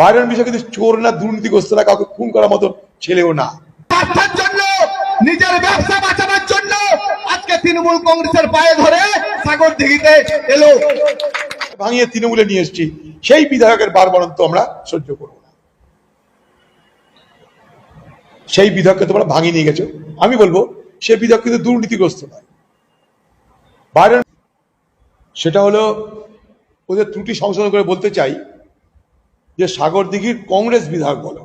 Byron বিষয় কিন্তু চোর না দুর্নীতিগ্রস্ত না কাউকে খুন করার মতন ছেলেও না। জন্য নিজের ব্যবসা বাঁচানোর জন্য আজকে তৃণমূল কংগ্রেসের পায়ে ধরে সাগর দিঘিতে এলো। ভাঙিয়ে তৃণমূলে নিয়ে এসেছি। সেই বিধায়কের বারবারন্ত আমরা সহ্য করব না। সেই বিধায়ককে তোমরা ভাঙিয়ে নিয়ে গেছো। আমি বলব সেই বিধায়ক কিন্তু দুর্নীতিগ্রস্ত নয়। বাইরন সেটা হলো ওদের ত্রুটি সংশোধন করে বলতে চাই যে সাগর দিঘির কংগ্রেস বিধায়ক বলো।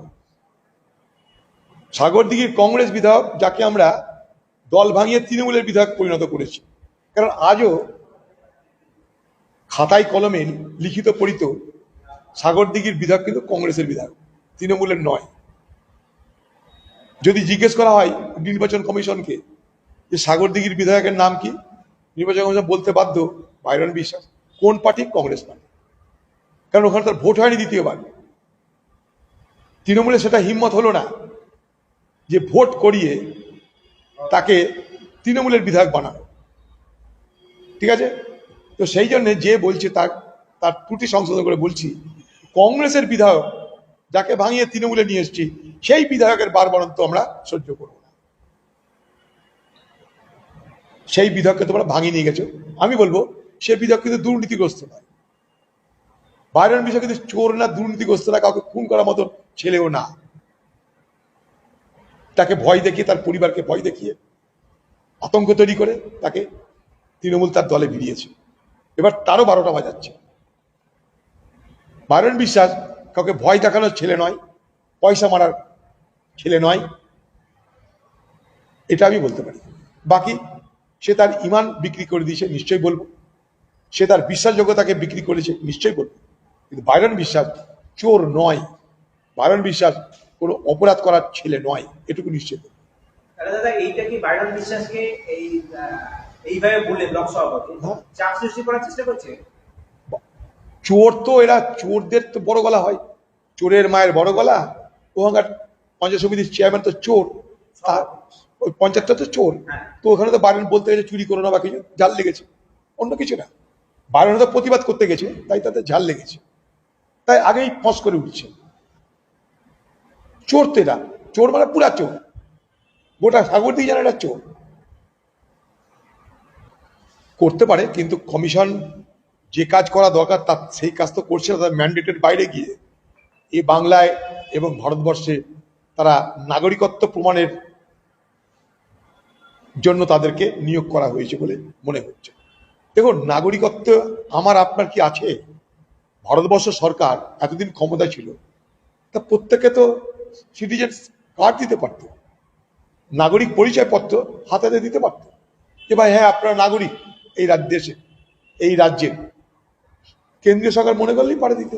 সাগর দিঘির কংগ্রেস বিধায়ক যাকে আমরা দল ভাঙিয়ে তৃণমূলের বিধায়ক পরিণত করেছি। কারণ আজও খাতায় কলমে লিখিত পড়িত সাগর দিঘির বিধায়ক কিন্তু কংগ্রেসের বিধায়ক, তৃণমূলের নয়। যদি জিজ্ঞেস করা হয় নির্বাচন কমিশনকে যে সাগর দিঘির বিধায়কের নাম কি, নির্বাচন কমিশন বলতে বাধ্য বাইরন বিশ্বাস, কোন পার্টি? কংগ্রেস পার্টি। কারণ ওখানে তার ভোট হয়নি দ্বিতীয়বার। তৃণমূলে সেটা হিম্মত হলো না যে ভোট করিয়ে তাকে তৃণমূলের বিধায়ক বানানো। ঠিক আছে? তো সেই জন্য যে বলছে তার তার ত্রুটি সংশোধন করে বলছি, কংগ্রেসের বিধায়ক যাকে ভাঙিয়ে তৃণমূলে নিয়ে এসেছি, সেই বিধায়কের বারবারন্ত আমরা সহ্য করব না। সেই বিধায়ককে তোমরা ভাঙিয়ে নিয়ে গেছো। আমি বলব, সে বিধায়ক কিন্তু দুর্নীতিগ্রস্ত নয়। বাইরের বিষয় কিন্তু চোর না, দুর্নীতিগ্রস্ত না, কাউকে খুন করার মতন ছেলেও না। তাকে ভয় দেখিয়ে, তার পরিবারকে ভয় দেখিয়ে আতঙ্ক তৈরি করে তাকে তৃণমূল তার দলে ভিড়িয়েছে। এবার তারও বারোটা বাজাচ্ছে। বারণ বিশ্বাস, কাউকে ভয় দেখানোর ছেলে নয়, পয়সা মারার ছেলে নয়, এটা আমি বলতে পারি। বাকি, সে তার ইমান বিক্রি করে দিয়েছে, নিশ্চয়ই বলব। সে তার বিশ্বাসযোগ্যতাকে বিক্রি করেছে, নিশ্চয়ই বলব। কিন্তু বাইরন বিশ্বাস চোর নয়। বাইরন বিশ্বাস কোনো অপরাধ করার ছেলে নয়। এটুকু নিশ্চিত। দাদা এইটা কি বাইরন বিশ্বাসকে এই এইভাবে বলে ব্লক সভাপতি? হ্যাঁ। চাপ সৃষ্টি করার চেষ্টা করছে? চোর তো এরা চোরদের তো বড় গলা হয়। চোরের মায়ের বড় গলা। ওখানকার পঞ্চায়েত সমিতির চেয়ারম্যান তো চোর। ওই পঞ্চায়েতটা তো চোর। হ্যাঁ। তো ওখানে তো বারণ বলতে গেছে চুরি করো না বা কিছু জাল লেগেছে। অন্য কিছু না। বারণ তো প্রতিবাদ করতে গেছে তাই তাতে ঝাল লেগেছে। তাই আগেই ফস করে উঠছে। চোর তো এরা। চোর মানে পুরা চোর। গোটা সাগর দিয়ে জানে এটা চোর। করতে পারে, কিন্তু কমিশন যে কাজ করা দরকার, তার সেই কাজ তো করছে না, তার ম্যান্ডেটের বাইরে গিয়ে। এই বাংলায় এবং ভারতবর্ষে তারা নাগরিকত্ব প্রমাণের জন্য তাদেরকে নিয়োগ করা হয়েছে বলে মনে হচ্ছে। দেখুন, নাগরিকত্ব আমার, আপনার কি আছে? ভারতবর্ষ সরকার এতদিন ক্ষমতা ছিল, তা প্রত্যেকে তো সিটিজেন কার্ড দিতে পারত, নাগরিক পরিচয়পত্র হাতে দিতে পারত। যে ভাই হ্যাঁ আপনারা নাগরিক এই রাজ্য দেশে এই রাজ্যের কেন্দ্রীয় সরকার মনে করলেই পারে দিতে।